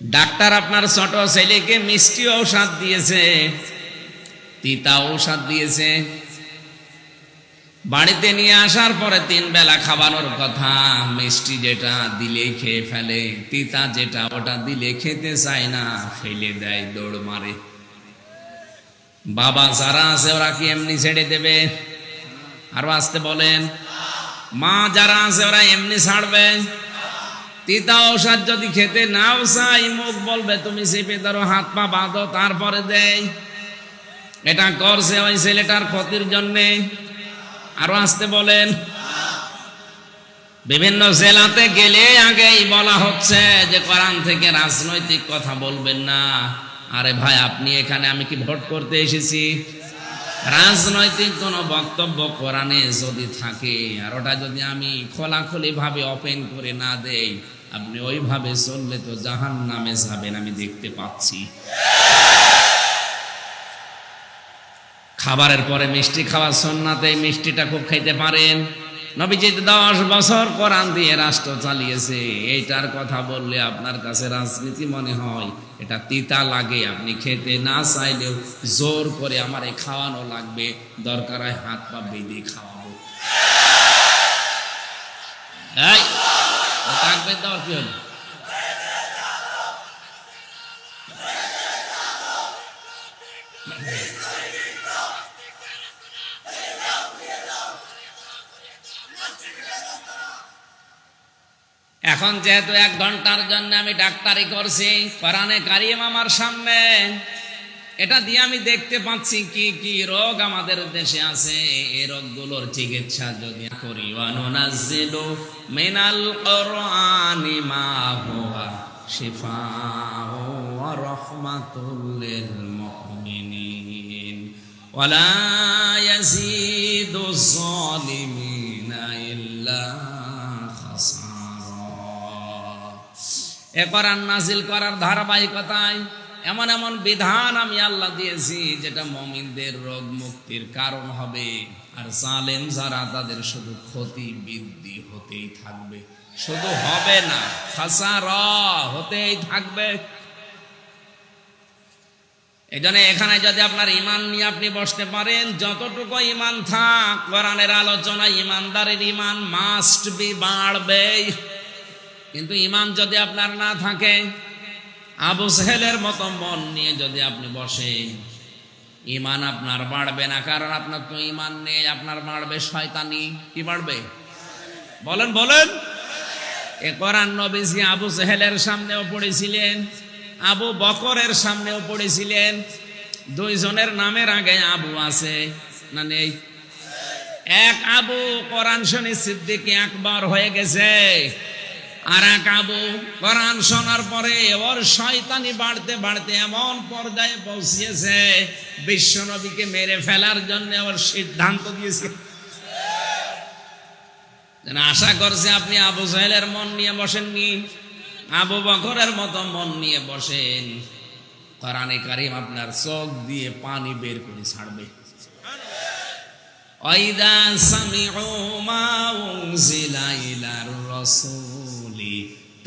Doctor আপনার ছোট ছেলেকে মিষ্টি ঔষধ দিয়েছে। তিতা ঔষধ দিয়েছে। বাড়িতে নিয়ে আসার পরে তিন বেলা খাওয়ানোর কথা, মিষ্টি যেটা দিলে খেয়ে ফেলে, তিতা যেটা ওটা দিলে খেতে চায় না, ফেলে দেয় দৌড় মারে। বাবা যারা আছে ওরা কি এমনি ছেড়ে দেবে? আরও আসতে বলেন। মা যারা আছে ওরা এমনি ছাড়বে? তিতা ঔষধ যদি খেতে নাও চাই মুখ বলবে, তুমি চেপে ধরো, হাত পা বাঁধো, তারপরে দেয় এটা করছে ওই ছেলেটার ক্ষতির জন্যে। আরও আসতে বলেন, বিভিন্ন জেলাতে গেলে আগেই বলা হচ্ছে যে কোরআন থেকে রাজনৈতিক কথা বলবেন না। আরে ভাই, আপনি এখানে আমি কি ভোট করতে এসেছি? রাজনৈতিক কোন বক্তব্য কোরআনে যদি থাকে, আর ওটা যদি আমি খোলাখুলি ভাবে ওপেন করে না দেই, আপনি ওইভাবে চললে তো জাহান নামে যাবেন, আমি দেখতে পাচ্ছি। খাবারের পরে মিষ্টি খাওয়া সন্নাতে মিষ্টিটা খুব খাইতে পারেন। নবীজি দশ বছর কোরআন দিয়ে রাষ্ট্র চালিয়েছে। এইটার কথা বললে আপনার কাছে রাজনীতি মনে হয়? এটা তিতা লাগে, আপনি খেতে না চাইলেও জোর করে আমার এই খাওয়ানো লাগবে। দরকার হয় হাত পা বেঁধে খাওয়াবো। থাকবে দেওয়ার কি হলো? এখন যেহেতু এক ঘণ্টার জন্য আমি ডাক্তারি করছি, কোরআনে কারিম আমার সামনে। এটা দিয়ে আমি দেখতে পাচ্ছি কি কি রোগ আমাদের দেশে আছে। এই রোগগুলোর চিকিৎসা যদি করি, ওয়ানুনাজ্জিলু মিনাল কোরআনি মা হুয়া মুমিনিন। ওয়ালা ইয়াজিদু যালিমিনা কোরআন নাজিল করার ধারাবাহিকতায় এমন এমন বিধান আমি আল্লাহ দিয়েছি যেটা মমিনদের রোগ মুক্তির কারণ হবে। আর সালেম যারা, তাদের শুধু ক্ষতি বৃদ্ধি হতেই থাকবে। শুধু হবে না, খাসার হতেই থাকবে। এই জন্য এখানে যদি আপনার ইমান নিয়ে আপনি বসতে পারেন, যতটুকু ইমান থাক, কোরআনের আলোচনা ইমানদারের ইমান মাস্ট বি বাড়বেই। কিন্তু ইমান যদি আপনার না থাকে, আবু সেহেলের মতো মন নিয়ে যদি আপনি বসেন, ইমান আপনার বাড়বে না, কারণ আপনার তো ইমান নেই, আপনার বাড়বে শয়তানি। কি বাড়বে? বলেন বলেন। এ কোরআন নবীজি আবু সেহেলের সামনেও পড়েছিলেন, আবু বকরের সামনেও পড়েছিলেন। দুইজনের নামের আগে আবু আছে, না নেই? এক আবু, কোরআন শনি সিদ্দিক একবার হয়ে গেছে। আর এক আবু কোরআন শোনার পরে ওর শয়তানি বাড়তে বাড়তে এমন পর্যায়ে পৌঁছিয়েছে মেরে ফেলার জন্য ওর সিদ্ধান্ত দিয়েছে। আশা করছে আপনি আবু সাহেলের মন নিয়ে বসেননি, আবু বকরের মতো মন নিয়ে বসেন। কোরআনে কারিম আপনার চোখ দিয়ে পানি বের করে ছাড়বে। ওয়াইদা সামিউ মা ইলার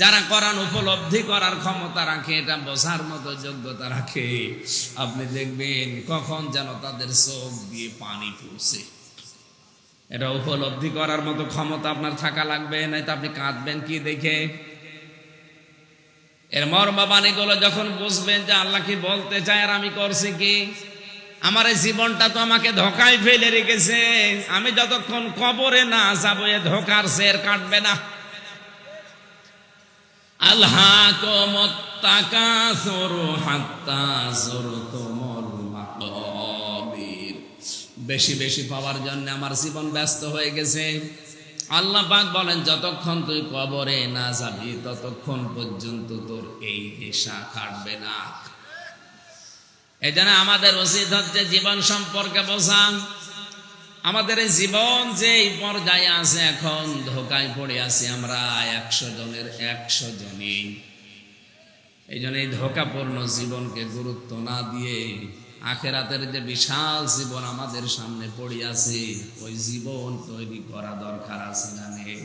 যারা করান উপলব্ধি করার ক্ষমতা রাখে, এটা বোঝার মতো যোগ্যতা রাখে। আপনি দেখবেন কখন যেন তাদের চোখ দিয়ে পানি পড়ছে। এটা উপলব্ধি করার মতো ক্ষমতা আপনার থাকা লাগবে নয়তো আপনি কাঁদবেন কি দেখে? এর মর্মবাণীগুলো যখন বুঝবেন যে আল্লাহ কি বলতে চায় আর আমি করছি কি? আমার এই জীবনটা তো আমাকে ধোকায় ফেলে রেখেছে। আমি যতক্ষণ কবরে না যাব, এ ধোকার সের কাটবে না আল্লাহ কমত্তাকা সরু হাত্তা সরু তোমল মাকবির বেশি বেশি পাওয়ার জন্য আমার জীবন ব্যস্ত হয়ে গেছে। আল্লাহ পাক বলেন, যতক্ষণ তুই কবরে না যাবি, ততক্ষণ পর্যন্ত তোর এই নেশা কাটবে না। এই জন্য আমাদের উচিত হচ্ছে জীবন সম্পর্কে বোঝা। আমাদের জীবন যে পর্যায়ে আছে, এখন ধোকায় পড়ে আছি আমরা একশো জনের একশো জনই। এই জন্য এই ধোকাপূর্ণ জীবনকে গুরুত্ব না দিয়ে আখেরাতের যে বিশাল জীবন আমাদের সামনে পড়ে আছে, ওই জীবন তৈরি করা দরকার আছে না নেই।